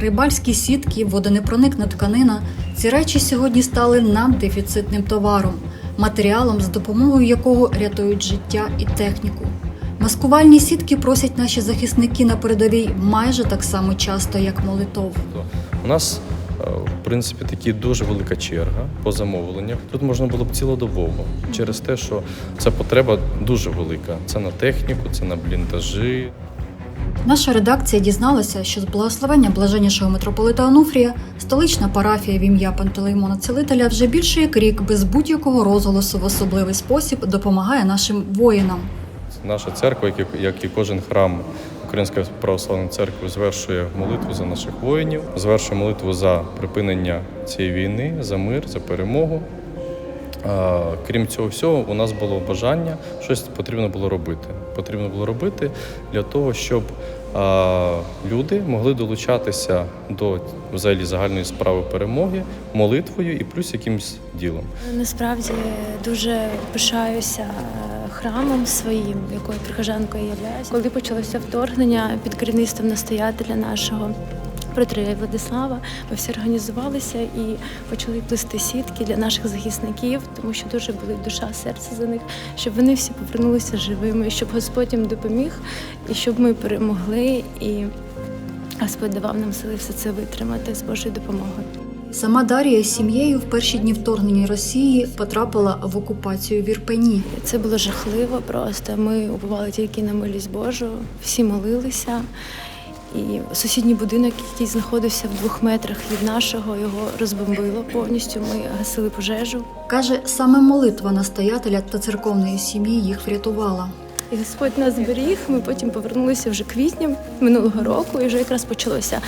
Рибальські сітки, водонепроникна тканина ці речі сьогодні стали наддефіцитним товаром, матеріалом, з допомогою якого рятують життя і техніку. Маскувальні сітки просять наші захисники на передовій майже так само часто, як молитов. У нас, е, в принципі, такі дуже велика черга по замовленнях. Тут можна було б цілодобово через те, що ця потреба дуже велика. Це на техніку, це на бліндажі. Наша редакція дізналася, що з благословення блаженнішого митрополита Онуфрія столична парафія в ім'я Пантелеймона Целителя вже більше як рік без будь-якого розголосу в особливий спосіб допомагає нашим воїнам. Наша церква, як і кожен храм Української православної церкви, звершує молитву за наших воїнів, звершує молитву за припинення цієї війни, за мир, за перемогу. Крім цього всього, у нас було бажання, щось потрібно було робити. Потрібно було робити для того, щоб люди могли долучатися до взагалі загальної справи перемоги молитвою і плюс якимось ділом. Насправді дуже пишаюся е, храмом своїм, якою прихожанкою я являюся. Коли почалося вторгнення під керівництвом настоятеля нашого. Протрія Владислава, ми всі організувалися і почали плести сітки для наших захисників, тому що дуже були душа, серце за них, щоб вони всі повернулися живими, щоб Господь їм допоміг, і щоб ми перемогли, і Господь давав нам сили все це витримати з Божою допомогою. Сама Дарія з сім'єю в перші дні вторгнення Росії потрапила в окупацію в Ірпені. Це було жахливо просто. Ми убували тільки на милість Божу, всі молилися. І сусідній будинок, який знаходився в двох метрах від нашого, його розбомбило повністю. Ми гасили пожежу. Каже, саме молитва настоятеля та церковної сім'ї їх врятувала. І Господь нас зберіг. Ми потім повернулися вже квітнем минулого року, і вже якраз почалося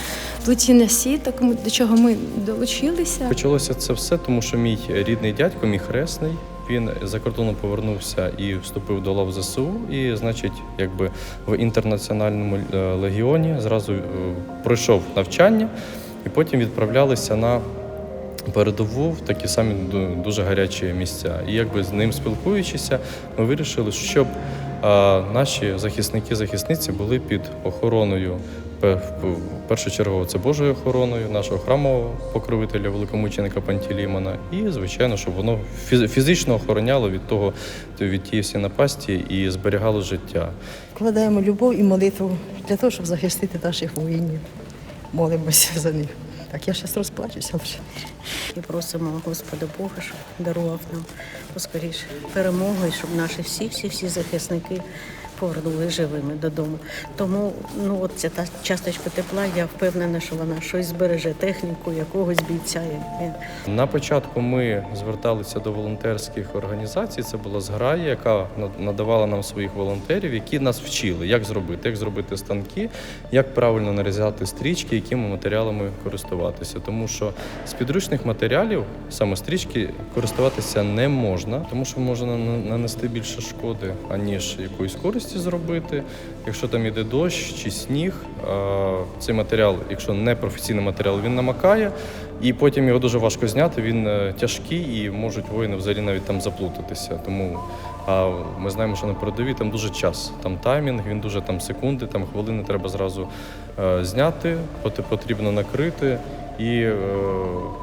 плетіння сіток, до чого ми долучилися. Почалося це все, тому що мій рідний дядько, мій хресний, він за кордоном повернувся і вступив до лав ЗСУ. І, значить, якби в інтернаціональному е, легіоні зразу е, пройшов навчання, і потім відправлялися на передову в такі самі дуже гарячі місця. І якби з ним спілкуючися, ми вирішили, щоб е, наші захисники захисниці були під охороною. В першу чергу це Божою охороною, нашого храмового покровителя великомученика Пантелеймона, і звичайно, щоб воно фізично охороняло від того від тієї всі напасті і зберігало життя. Вкладаємо любов і молитву для того, щоб захистити наших воїнів. Молимося за них. Так, я зараз розплачуся вже. І просимо Господа Бога, щоб дарував нам поскоріше перемогу, і щоб наші всі, всі, всі захисники повернули живими додому. Тому ну от ця та часточка тепла, я впевнена, що вона щось збереже техніку, якогось бійця. На початку ми зверталися до волонтерських організацій. Це була зграя, яка над- надавала нам своїх волонтерів, які нас вчили, як зробити, як зробити станки, як правильно нарізати стрічки, якими матеріалами користуватися. Тому що з підручних матеріалів саме стрічки користуватися не можна, тому що можна на- нанести більше шкоди, аніж якоїсь користі зробити. Якщо там іде дощ чи сніг, цей матеріал, якщо не професійний матеріал, він намакає. І потім його дуже важко зняти. Він е, тяжкий і можуть воїни взагалі навіть там заплутатися. Тому ми знаємо, що на передовій там дуже час, там таймінг, він дуже там секунди, там хвилини треба зразу е, зняти, пот- потрібно накрити і е,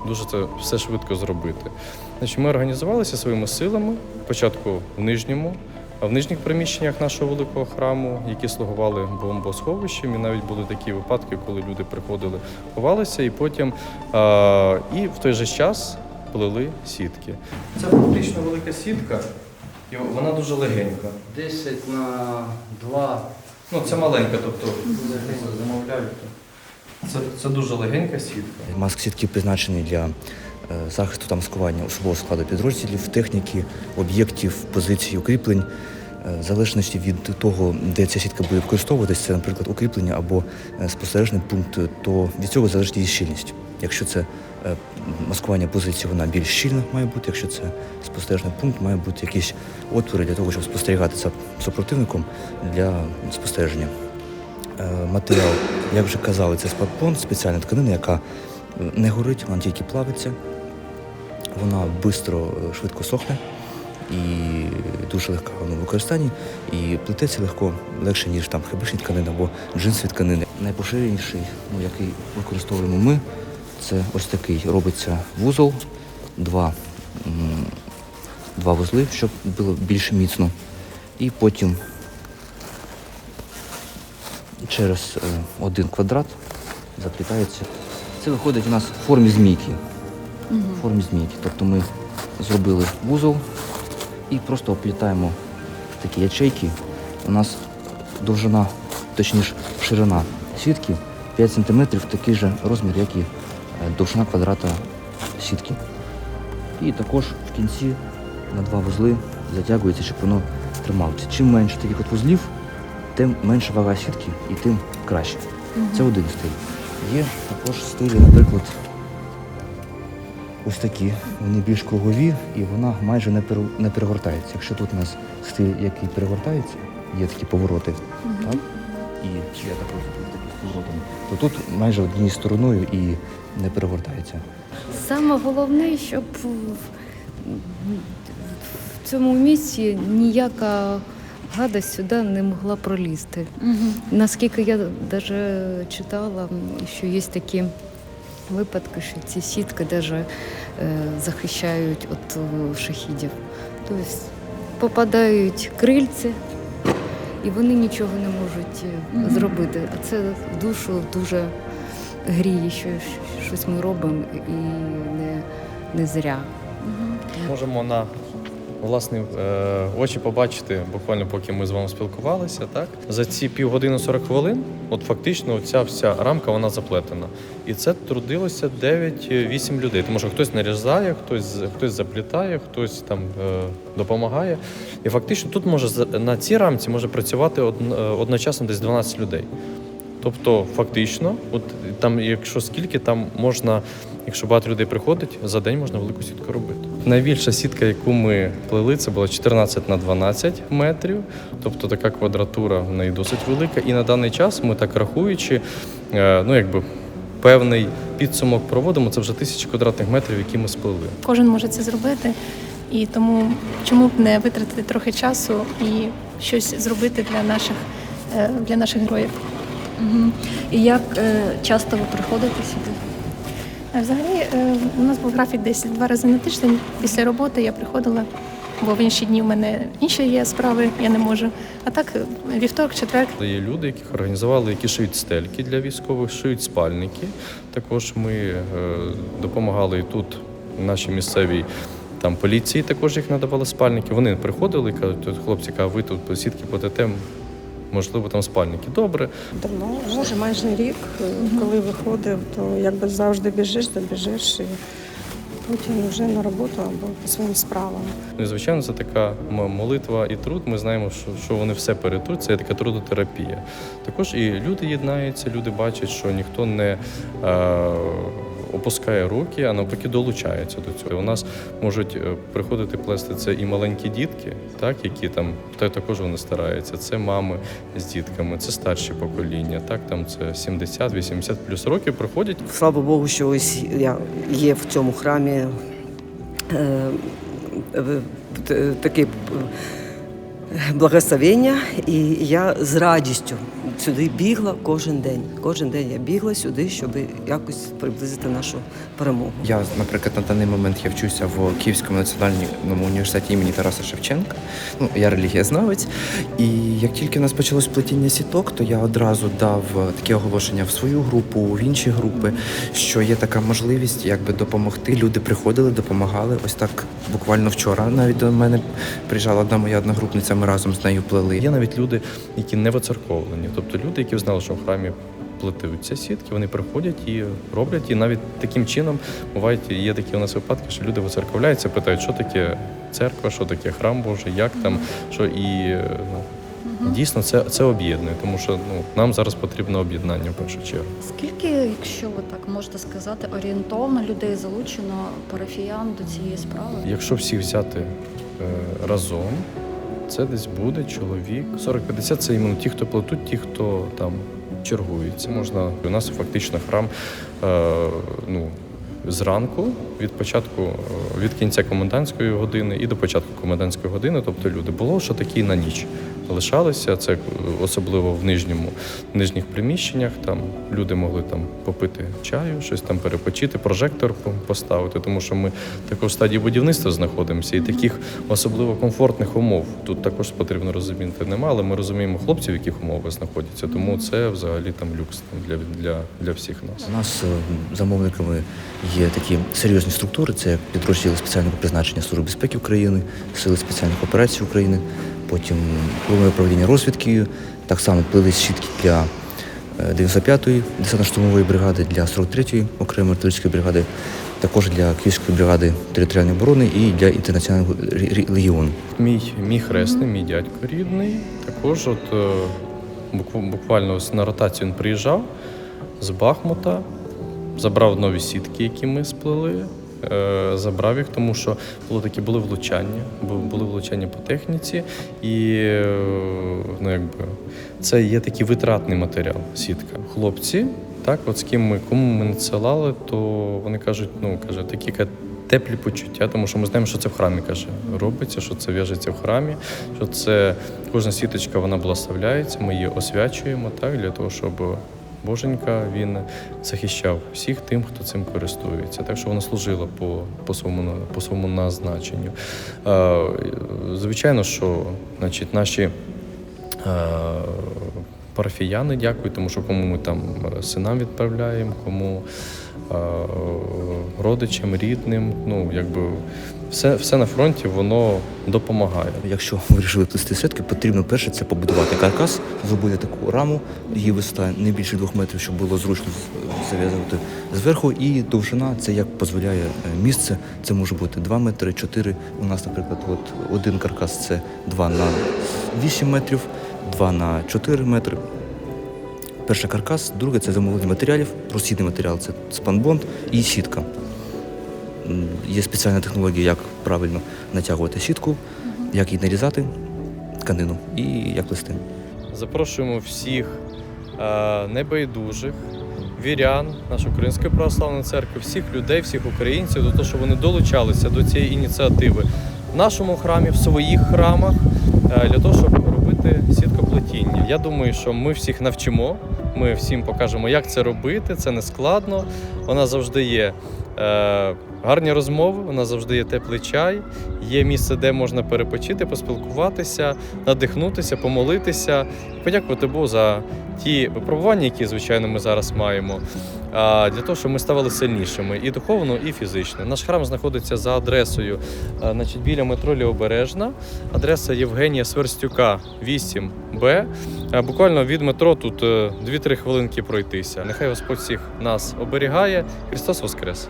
дуже це все швидко зробити. Значить, ми організувалися своїми силами. Спочатку в нижньому. А в нижніх приміщеннях нашого великого храму, які слугували бомбосховищем, і навіть були такі випадки, коли люди приходили, ховалися, і потім а, і в той же час плели сітки. Це фактично велика сітка, і вона дуже легенька. 10 на 2. Ну, це маленька, тобто замовляють. Це, це дуже легенька сітка. Маск-сітки призначені для захисту та маскування особового складу підрозділів, техніки, об'єктів, позицій, укріплень. Е, залежності від того, де ця сітка буде використовуватися, це, наприклад, укріплення або е, спостережний пункт, то від цього залежить її щільність. Якщо це е, маскування позиції, вона більш щільна має бути. Якщо це спостережний пункт, має бути якісь отвори для того, щоб спостерігати за супротивником для спостереження. Е, Матеріал, як вже казали, це спадпон, спеціальна тканина, яка е, не горить, вона тільки плавиться. Вона швидко, швидко сохне і дуже легка в використанні. І плететься легко, легше, ніж там хибишні тканини або джинсові тканини. найпоширеніший, ну, який використовуємо ми, це ось такий. Робиться вузол, два, два вузли, щоб було більш міцно. І потім через е, один квадрат заплітається. Це виходить у нас в формі змійки. В формі змійки. Тобто ми зробили вузол і просто оплітаємо такі ячейки. У нас довжина, точніше ширина сітки 5 см, такий же розмір, як і е, довжина квадрата сітки. І також в кінці на два вузли затягується, щоб воно трималося. Чим менше таких от вузлів, тим менша вага сітки і тим краще. Це один стиль. Є також стилі, наприклад, ось такі. Вони більш кругові і вона майже не, пере- не перегортається. Якщо тут у нас стиль, який перегортається, є такі повороти, так? і також такі з поворотами, то тут майже однією стороною і не перегортається. Саме головне, щоб в цьому місці ніяка гадость сюди не могла пролізти. Наскільки я навіть читала, що є такі випадки, що ці сітки навіть захищають від е, шахідів. Тобто попадають крильці, і вони нічого не можуть mm -hmm. зробити. А це душу дуже гріє, що щось ми робимо і не, не зря. Можемо на власні е, очі побачити, буквально поки ми з вами спілкувалися, так за ці півгодини 40 хвилин, от фактично ця вся рамка вона заплетена. І це трудилося 9-8 людей. Тому що хтось нарізає, хтось хтось заплітає, хтось там е, допомагає. І фактично тут може на цій рамці може працювати е, одночасно десь 12 людей. Тобто, фактично, от там, якщо скільки там можна, якщо багато людей приходить, за день можна велику сітку робити. Найбільша сітка, яку ми плели, це була 14 на 12 метрів. Тобто така квадратура в неї досить велика. І на даний час ми так рахуючи, е, ну якби певний підсумок проводимо, це вже тисячі квадратних метрів, які ми сплели. Кожен може це зробити, і тому чому б не витратити трохи часу і щось зробити для наших, е, для наших героїв. Мгм. І як е, часто ви приходите сюди? А Взагалі, е, у нас був графік десь два рази на тиждень. Після роботи я приходила, бо в інші дні в мене інші є справи, я не можу. А так, е, вівторок, четвер, Є люди, яких організували, які шиють стельки для військових, шиють спальники. Також ми е, допомагали і тут нашій місцевій там поліції. Також їх надавали спальники. Вони приходили, кажуть, хлопці, а ви тут по сітки платите, можливо, там спальники. Добре. Давно, може майже рік, е, коли виходив, то якби завжди біжиш, добіжиш і потім вже на роботу або по своїм справам. Ну, звичайно, це така молитва і труд. Ми знаємо, що, що вони все перетруть. Це така трудотерапія. Також і люди єднаються, люди бачать, що ніхто не е, опускає руки, а навпаки долучається до цього. У нас можуть е, приходити плести це і маленькі дітки, так які там та також вони стараються. Це мами з дітками, це старші покоління. Так там це 70-80 плюс років приходять. Слава Богу, що ось я є в цьому храмі е, е, т- таке е, благословення, і я з радістю сюди бігла кожен день. Кожен день я бігла сюди, щоб якось приблизити нашу перемогу. Я, наприклад, на даний момент я вчуся в Київському національному університеті імені Тараса Шевченка. Ну, я релігієзнавець. І як тільки у нас почалось плетіння сіток, то я одразу дав таке оголошення в свою групу, в інші групи, що є така можливість якби допомогти. Люди приходили, допомагали. Ось так буквально вчора навіть до мене приїжджала одна моя одногрупниця, ми разом з нею плели. Є навіть люди, які не воцерковлені, тобто люди, які знали, що в храмі плетуються сітки, вони приходять і роблять. І навіть таким чином бувають є такі у нас випадки, що люди воцерковляються, питають, що таке церква, що таке храм Божий, як там, що і ну, дійсно це, це об'єднує, тому що ну нам зараз потрібно об'єднання в першу чергу. Скільки, якщо ви так можете сказати, орієнтовно людей залучено парафіян до цієї справи? Якщо всіх взяти е, разом, це десь буде чоловік 40-50 це іменно ті, хто плетуть, ті, хто там чергується. Можна у нас фактично храм е, ну, зранку від початку е, від кінця комендантської години і до початку комендантської години. Тобто люди було, що такі на ніч лишалися. Це особливо в нижньому в нижніх приміщеннях. Там люди могли там попити чаю, щось там перепочити, прожектор поставити, тому що ми також в стадії будівництва знаходимося, і таких особливо комфортних умов тут також потрібно розуміти. Нема, але ми розуміємо хлопців, в яких умовах знаходяться. Тому це взагалі там люкс для, для, для всіх нас. У нас е, замовниками є такі серйозні структури, це підрозділи спеціального призначення Служби безпеки України, Сили спеціальних операцій України, потім головне управління розвідки, так само плились щітки для е, 95-ї десантно-штурмової бригади, для 43-ї окремої артилерійської бригади, також для Київської бригади територіальної оборони і для інтернаціонального легіону. Мій, мій хресний, мій дядько рідний. Також от е, буквально ось на ротацію він приїжджав з Бахмута, забрав нові сітки, які ми сплели. Е, Забрав їх, тому що було такі були влучання, бу- були влучання по техніці, і е, ну, якби, це є такий витратний матеріал, сітка. Хлопці, так, от з ким ми кому ми надсилали, то вони кажуть, ну каже, такі теплі почуття, тому що ми знаємо, що це в храмі каже, робиться, що це в'яжеться в храмі, що це кожна сіточка вона благословляється, ми її освячуємо так, для того, щоб Боженька він захищав всіх тим, хто цим користується. Так що вона служила по, по, своєму, по своєму назначенню. Е, звичайно, що значить, наші е, парафіяни дякують, тому що кому ми там синам відправляємо, кому е, родичам, рідним. Ну, якби все, все на фронті воно допомагає. Якщо вирішили плести сітки, потрібно перше це побудувати каркас, зробити таку раму, її висота не більше двох метрів, щоб було зручно зав'язувати зверху. І довжина це як дозволяє е, місце. Це може бути 2 метри, 4. У нас, наприклад, от один каркас це 2 на 8 метрів, 2 на 4 метри. Перший каркас, друге це замовлення матеріалів, розхідний матеріал це спанбонд і сітка. Є спеціальна технологія, як правильно натягувати сітку, як її нарізати, тканину і як плести. Запрошуємо всіх е, небайдужих, вірян, нашої Української православної церкви, всіх людей, всіх українців до того, щоб вони долучалися до цієї ініціативи в нашому храмі, в своїх храмах, е, для того, щоб робити сіткоплетіння. Я думаю, що ми всіх навчимо. Ми всім покажемо, як це робити. Це не складно. Вона завжди є. Е, гарні розмови, у нас завжди є теплий чай, є місце, де можна перепочити, поспілкуватися, надихнутися, помолитися, подякувати Богу за ті випробування, які, звичайно, ми зараз маємо. Для того, щоб ми ставали сильнішими і духовно, і фізично. Наш храм знаходиться за адресою значить, біля метро Лівобережна, адреса Євгенія Сверстюка, 8Б. Буквально від метро тут е, 2-3 хвилинки пройтися. Нехай Господь всіх нас оберігає. Христос Воскрес!